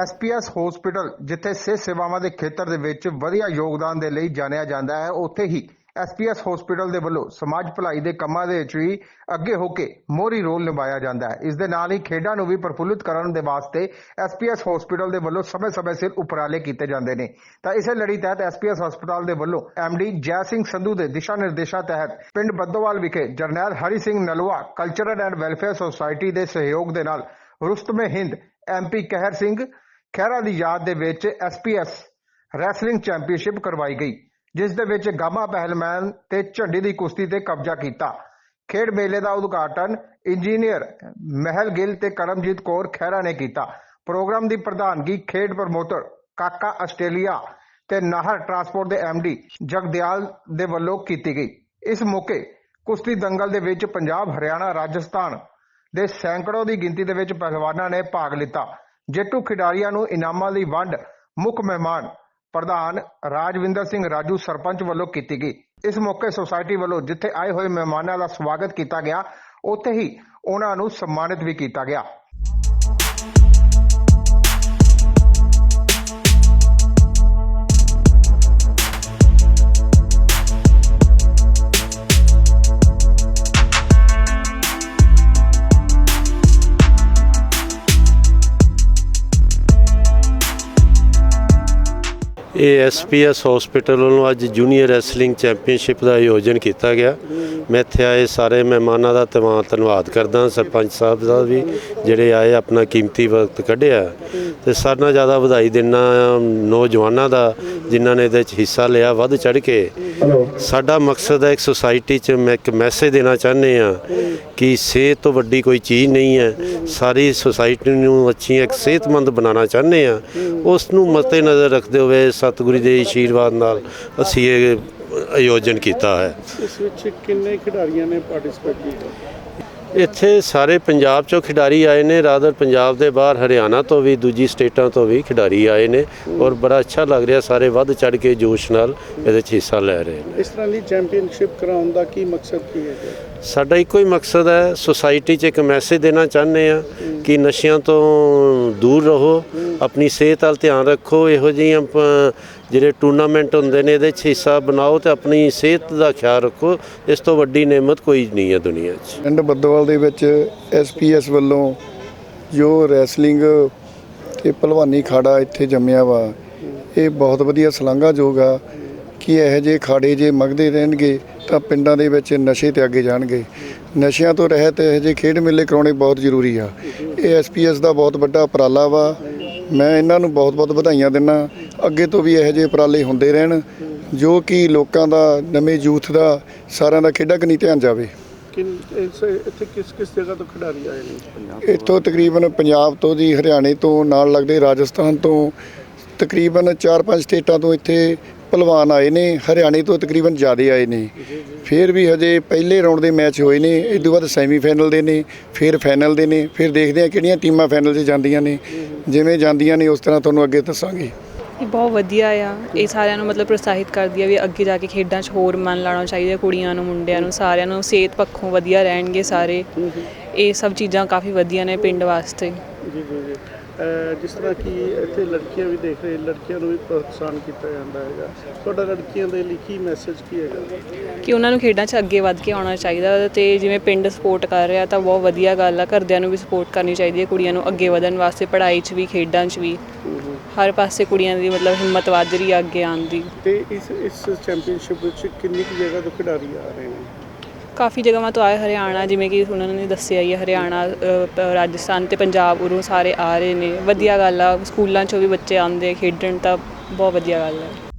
SPS hospital, ਜਿੱਥੇ ਸਿਹਤ ਸੇਵਾਵਾਂ ਦੇ ਖੇਤਰ ਦੇ ਵਿੱਚ ਵਧੀਆ ਯੋਗਦਾਨ ਦੇ ਲਈ ਜਾਣਿਆ ਜਾਂਦਾ ਹੈ, ਉੱਥੇ ਹੀ ਐਸਪੀਐਸ ਹਸਪੀਟਲ ਦੇ ਵੱਲੋਂ ਸਮਾਜ ਭਲਾਈ ਦੇ ਕੰਮਾਂ ਦੇ ਵਿੱਚ ਵੀ ਅੱਗੇ ਹੋ ਕੇ ਮੋਹਰੀ ਰੋਲ ਨਿਭਾਇਆ ਜਾਂਦਾ ਹੈ। ਇਸ ਦੇ ਨਾਲ ਹੀ ਖੇਡਾਂ ਨੂੰ ਵੀ ਪ੍ਰਫੁੱਲਿਤ ਕਰਨ ਦੇ ਵਾਸਤੇ ਐਸਪੀਐਸ ਹਸਪੀਟਲ ਦੇ ਵੱਲੋਂ ਸਮੇਂ-ਸਮੇਂ ਸਿਰ ਉਪਰਾਲੇ ਕੀਤੇ ਜਾਂਦੇ ਨੇ। ਤਾਂ ਇਸੇ ਲੜੀ ਤਹਿਤ ਐਸਪੀਐਸ ਹਸਪਤਾਲ ਦੇ ਵੱਲੋਂ ਐਮਡੀ ਜੈ ਸਿੰਘ ਸੰਧੂ ਦੇ ਦਿਸ਼ਾ ਨਿਰਦੇਸ਼ਾਂ ਤਹਿਤ ਪਿੰਡ ਬੱਦੋਵਾਲ ਵਿਖੇ Jarnail Hari Singh Nalwa cultural and welfare society ਦੇ ਸਹਿਯੋਗ ਦੇ ਨਾਲ ਰੁਸਤਮੇ ਹਿੰਦ ਐਮਪੀ ਕਹਿਰ ਸਿੰਘ ਖਹਿਰਾ ਦੀ ਯਾਦ ਦੇ ਵਿੱਚ ਐਸਪੀਐਸ ਰੈਸਲਿੰਗ ਚੈਂਪੀਅਨਸ਼ਿਪ ਕਰਵਾਈ ਗਈ, ਜਿਸ ਦੇ ਵਿੱਚ ਗਾਮਾ ਪਹਿਲਵਾਨ ਤੇ ਝੰਡੀ ਦੀ ਕੁਸ਼ਤੀ ਤੇ ਕਬਜ਼ਾ ਕੀਤਾ। ਖੇਡ ਮੇਲੇ ਦਾ ਉਦਘਾਟਨ ਇੰਜੀਨੀਅਰ ਮਹਿਲ ਗਿੱਲ ਤੇ ਕਰਮਜੀਤ ਕੌਰ ਖਹਿਰਾ ਨੇ ਕੀਤਾ। ਪ੍ਰੋਗਰਾਮ ਦੀ ਪ੍ਰਧਾਨਗੀ ਖੇਡ ਪ੍ਰਮੋਟਰ ਕਾਕਾ ਆਸਟ੍ਰੇਲੀਆ ਤੇ ਨਾਹਰ ਟਰਾਂਸਪੋਰਟ ਦੇ ਐਮਡੀ ਜਗਦਿਆਲ ਦੇ ਵੱਲੋਂ ਕੀਤੀ ਗਈ। ਇਸ ਮੌਕੇ ਕੁਸ਼ਤੀ ਦੰਗਲ ਦੇ ਵਿੱਚ ਪੰਜਾਬ, ਹਰਿਆਣਾ, ਰਾਜਸਥਾਨ ਦੇ ਸੈਂਕੜੋ ਦੀ ਗਿਣਤੀ ਦੇ ਵਿੱਚ ਪਹਿਲਵਾਨਾਂ ਨੇ ਭਾਗ ਲਿੱਤਾ। ਜੇਤੂ ਖਿਡਾਰੀਆਂ ਨੂੰ ਇਨਾਮਾਂ ਦੀ ਵੰਡ ਮੁੱਖ ਮਹਿਮਾਨ ਪ੍ਰਧਾਨ ਰਾਜਵਿੰਦਰ ਸਿੰਘ ਰਾਜੂ ਸਰਪੰਚ ਵੱਲੋਂ ਕੀਤੀ ਗਈ। ਇਸ ਮੌਕੇ ਸੁਸਾਇਟੀ ਵੱਲੋਂ ਜਿੱਥੇ ਆਏ ਹੋਏ ਮਹਿਮਾਨਾਂ ਦਾ ਸਵਾਗਤ ਕੀਤਾ ਗਿਆ, ਉੱਥੇ ਹੀ ਉਹਨਾਂ ਨੂੰ ਸਨਮਾਨਿਤ ਵੀ ਕੀਤਾ ਗਿਆ। ਇਹ ਐਸਪੀਐਸ ਹਸਪੀਟਲ ਵੱਲੋਂ ਅੱਜ ਜੂਨੀਅਰ ਰੈਸਲਿੰਗ ਚੈਂਪੀਅਨਸ਼ਿਪ ਦਾ ਆਯੋਜਨ ਕੀਤਾ ਗਿਆ। ਮੈਂ ਇੱਥੇ ਆਏ ਸਾਰੇ ਮਹਿਮਾਨਾਂ ਦਾ ਤਮਾ ਧੰਨਵਾਦ ਕਰਦਾ ਸਰਪੰਚ ਸਾਹਿਬ ਦਾ ਵੀ ਜਿਹੜੇ ਆਏ ਆਪਣਾ ਕੀਮਤੀ ਵਕਤ ਕੱਢਿਆ। ਤੇ ਸਾਰਿਆਂ ਨਾਲੋਂ ਜ਼ਿਆਦਾ ਵਧਾਈ ਦਿੰਦਾ ਨੌਜਵਾਨਾਂ ਦਾ ਜਿਨ੍ਹਾਂ ਨੇ ਇਹਦੇ ਵਿੱਚ ਹਿੱਸਾ ਲਿਆ ਵੱਧ ਚੜ ਕੇ। ਸਾਡਾ ਮਕਸਦ ਹੈ ਇੱਕ ਸੁਸਾਇਟੀ 'ਚ ਮੈਂ ਇੱਕ ਮੈਸੇਜ ਦੇਣਾ ਚਾਹੁੰਦੇ ਆ ਕਿ ਸਿਹਤ ਤੋਂ ਵੱਡੀ ਕੋਈ ਚੀਜ਼ ਨਹੀਂ ਹੈ। ਸਾਰੀ ਸੁਸਾਇਟੀ ਨੂੰ ਅੱਛੀ ਇੱਕ ਸਿਹਤਮੰਦ ਬਣਾਉਣਾ ਚਾਹੁੰਦੇ ਆ ਉਸ ਨੂੰ ਮੱਤੇ ਨਜ਼ਰ ਰੱਖਦੇ ਹੋਏ ਸਤਿਗੁਰੂ ਦੇ ਆਸ਼ੀਰਵਾਦ ਨਾਲ ਅਸੀਂ ਇਹ ਆਯੋਜਨ ਕੀਤਾ ਹੈ। ਇਸ ਵਿੱਚ ਕਿੰਨੇ ਖਿਡਾਰੀਆਂ ਨੇ ਪਾਰਟਿਸਿਪੇਟ ਕੀਤਾ? ਇੱਥੇ ਸਾਰੇ ਪੰਜਾਬ ਚੋਂ ਖਿਡਾਰੀ ਆਏ ਨੇ ਰਾਦਰ ਪੰਜਾਬ ਦੇ ਬਾਹਰ ਹਰਿਆਣਾ ਤੋਂ ਵੀ ਦੂਜੀ ਸਟੇਟਾਂ ਤੋਂ ਵੀ ਖਿਡਾਰੀ ਆਏ ਨੇ ਔਰ ਬੜਾ ਅੱਛਾ ਲੱਗ ਰਿਹਾ ਸਾਰੇ ਵੱਧ ਚੜ ਕੇ ਜੋਸ਼ ਨਾਲ ਇਹਦੇ 'ਚ ਹਿੱਸਾ ਲੈ ਰਹੇ ਨੇ। ਇਸ ਤਰ੍ਹਾਂ ਦੀ ਚੈਂਪੀਅਨਸ਼ਿਪ ਕਰਾਉਣ ਦਾ ਕੀ ਮਕਸਦ ਕੀ ਹੈ? ਸਾਡਾ ਇੱਕੋ ਹੀ ਮਕਸਦ ਹੈ ਸੁਸਾਇਟੀ 'ਚ ਇੱਕ ਮੈਸੇਜ ਦੇਣਾ ਚਾਹੁੰਦੇ ਆ ਕਿ ਨਸ਼ਿਆਂ ਤੋਂ ਦੂਰ ਰਹੋ ਆਪਣੀ ਸਿਹਤ ਵੱਲ ਧਿਆਨ ਰੱਖੋ, ਇਹੋ ਜਿਹੀਆਂ ਜਿਹੜੇ ਟੂਰਨਾਮੈਂਟ ਹੁੰਦੇ ਨੇ, ਇਹਦੇ 'ਚ ਹਿੱਸਾ ਬਣਾਓ ਤੇ ਆਪਣੀ ਸਿਹਤ ਦਾ ਖਿਆਲ ਰੱਖੋ। ਇਸ ਤੋਂ ਵੱਡੀ ਨੇਮਤ ਕੋਈ ਨਹੀਂ ਹੈ ਦੁਨੀਆ 'ਚ। ਪਿੰਡ ਬੱਦੋਵਾਲ ਦੇ ਵਿੱਚ ਐਸਪੀਐਸ ਵੱਲੋਂ ਜੋ ਰੈਸਲਿੰਗ ਤੇ ਭਲਵਾਨੀ ਖਾੜਾ ਇੱਥੇ ਜੰਮਿਆ ਵਾ, ਇਹ ਬਹੁਤ ਵਧੀਆ ਸ਼ਲਾਘਾਯੋਗ ਆ ਕਿ ਇਹੋ ਜਿਹੇ ਖਾੜੇ ਜੇ ਮਗਦੇ ਰਹਿਣਗੇ ਤਾਂ ਪਿੰਡਾਂ ਦੇ ਵਿੱਚ ਨਸ਼ੇ ਤੇ ਅੱਗੇ ਜਾਣਗੇ। ਨਸ਼ਿਆਂ ਤੋਂ ਰਹਿਤ ਇਹੋ ਜਿਹੇ ਖੇਡ ਮੇਲੇ ਕਰਾਉਣੇ ਬਹੁਤ ਜ਼ਰੂਰੀ ਆ। ਇਹ ਐਸਪੀਐਸ ਦਾ ਬਹੁਤ ਵੱਡਾ ਉਪਰਾਲਾ ਵਾ। ਮੈਂ ਇਹਨਾਂ ਨੂੰ ਬਹੁਤ-ਬਹੁਤ ਵਧਾਈਆਂ ਦਿੰਦਾ ਅੱਗੇ ਤੋਂ ਵੀ ਇਹੋ ਜਿਹੇ ਉਪਰਾਲੇ ਹੁੰਦੇ ਰਹਿਣ ਜੋ ਕਿ ਲੋਕਾਂ ਦਾ ਨਵੇਂ ਯੂਥ ਦਾ ਸਾਰਿਆਂ ਦਾ ਖੇਡਾਂ ਕਨੀ ਧਿਆਨ ਜਾਵੇ। ਇੱਥੇ ਕਿਸ ਕਿਸ ਜਗ੍ਹਾ ਤੋਂ ਖਿਡਾਰੀ ਆਏ ਨੇ? ਪੰਜਾਬ ਇੱਥੋਂ ਤਕਰੀਬਨ ਪੰਜਾਬ ਤੋਂ ਜੀ ਹਰਿਆਣੇ ਤੋਂ ਨਾਲ ਲੱਗਦੇ ਰਾਜਸਥਾਨ ਤੋਂ। ਤਕਰੀਬਨ 4-5 ਸਟੇਟਾਂ ਤੋਂ ਇੱਥੇ ਪਹਿਲਵਾਨ ਆਏ ਨੇ ਹਰਿਆਣੇ ਤੋਂ ਤਕਰੀਬਨ ਜ਼ਿਆਦੇ ਆਏ ਨੇ। ਫਿਰ ਵੀ ਹਜੇ ਪਹਿਲੇ ਰਾਉਂਡ ਦੇ ਮੈਚ ਹੋਏ ਨੇ ਇਸ ਤੋਂ ਬਾਅਦ ਸੈਮੀਫਾਈਨਲ ਦੇ ਨੇ ਫਿਰ ਫਾਈਨਲ ਦੇ ਨੇ ਫਿਰ ਦੇਖਦੇ ਆ ਕਿਹੜੀਆਂ ਟੀਮਾਂ ਫਾਈਨਲ 'ਚ ਜਾਂਦੀਆਂ ਨੇ ਜਿਵੇਂ ਜਾਂਦੀਆਂ ਨੇ ਉਸ ਤਰ੍ਹਾਂ ਤੁਹਾਨੂੰ ਅੱਗੇ ਦੱਸਾਂਗੇ। ਇਹ ਬਹੁਤ ਵਧੀਆ ਆ ਇਹ ਸਾਰਿਆਂ ਨੂੰ ਮਤਲਬ ਪ੍ਰੋਤਸਾਹਿਤ ਕਰਦੀ ਆ ਵੀ ਅੱਗੇ ਜਾ ਕੇ ਖੇਡਾਂ 'ਚ ਹੋਰ ਮਨ ਲਾਉਣਾ ਚਾਹੀਦਾ ਕੁੜੀਆਂ ਨੂੰ ਮੁੰਡਿਆਂ ਨੂੰ ਸਾਰਿਆਂ ਨੂੰ ਸਿਹਤ ਪੱਖੋਂ ਵਧੀਆ ਰਹਿਣਗੇ ਸਾਰੇ। ਇਹ ਸਭ ਚੀਜ਼ਾਂ ਕਾਫੀ ਵਧੀਆ ਨੇ ਪਿੰਡ ਵਾਸਤੇ। ਜੀ ਜੀ ਜੀ। ਅਹ ਜਿਸ ਤਰ੍ਹਾਂ ਕਿ ਇੱਥੇ ਲੜਕੀਆਂ ਵੀ ਦੇਖ ਰਹੇ ਲੜਕੀਆਂ ਨੂੰ ਵੀ ਪ੍ਰੋਤਸਾਹਨ ਕੀਤਾ ਜਾਂਦਾ ਹੈਗਾ। ਤੁਹਾਡਾ ਲੜਕੀਆਂ ਦੇ ਲਈ ਕੀ ਮੈਸੇਜ ਕੀ ਹੈਗਾ? ਕਿ ਉਹਨਾਂ ਨੂੰ ਖੇਡਾਂ 'ਚ ਅੱਗੇ ਵੱਧ ਕੇ ਆਉਣਾ ਚਾਹੀਦਾ ਤੇ ਜਿਵੇਂ ਪਿੰਡ ਸਪੋਰਟ ਕਰ ਰਿਹਾ ਤਾਂ ਬਹੁਤ ਵਧੀਆ ਗੱਲ ਆ ਘਰਦਿਆਂ ਨੂੰ ਵੀ ਸਪੋਰਟ ਕਰਨੀ ਚਾਹੀਦੀ ਹੈ ਕੁੜੀਆਂ ਨੂੰ ਅੱਗੇ ਵਧਣ ਵਾਸਤੇ ਪੜ੍ਹਾਈ 'ਚ ਵੀ ਖੇਡਾਂ 'ਚ ਵੀ। ਹਰ ਪਾਸੇ ਕੁੜੀਆਂ ਦੀ ਮਤਲਬ ਹਿੰਮਤ ਵੱਧ ਰਹੀ ਆ ਅੱਗੇ ਆਉਣ ਦੀ। ਤੇ ਇਸ ਇਸ ਚੈਂਪੀਅਨਸ਼ਿਪ ਵਿੱਚ ਕਿੰਨੀ ਕੁ ਜਗ੍ਹਾ ਤੋਂ ਖਿਡਾਰੀ ਆ ਰਹੇ ਨੇ? ਕਾਫੀ ਜਗ੍ਹਾਵਾਂ ਤੋਂ ਆਏ ਹਰਿਆਣਾ ਜਿਵੇਂ ਕਿ ਉਹਨਾਂ ਨੇ ਦੱਸਿਆ ਹੀ ਹੈ ਹਰਿਆਣਾ ਅ, ਪ- ਰਾਜਸਥਾਨ ਤੇ ਪੰਜਾਬ ਉਰੋਂ ਸਾਰੇ ਆ ਰਹੇ ਨੇ। ਵਧੀਆ ਗੱਲ ਆ ਸਕੂਲਾਂ 'ਚੋਂ ਵੀ ਬੱਚੇ ਆਉਂਦੇ ਖੇਡਣ ਤਾਂ ਬਹੁਤ ਵਧੀਆ ਗੱਲ ਹੈ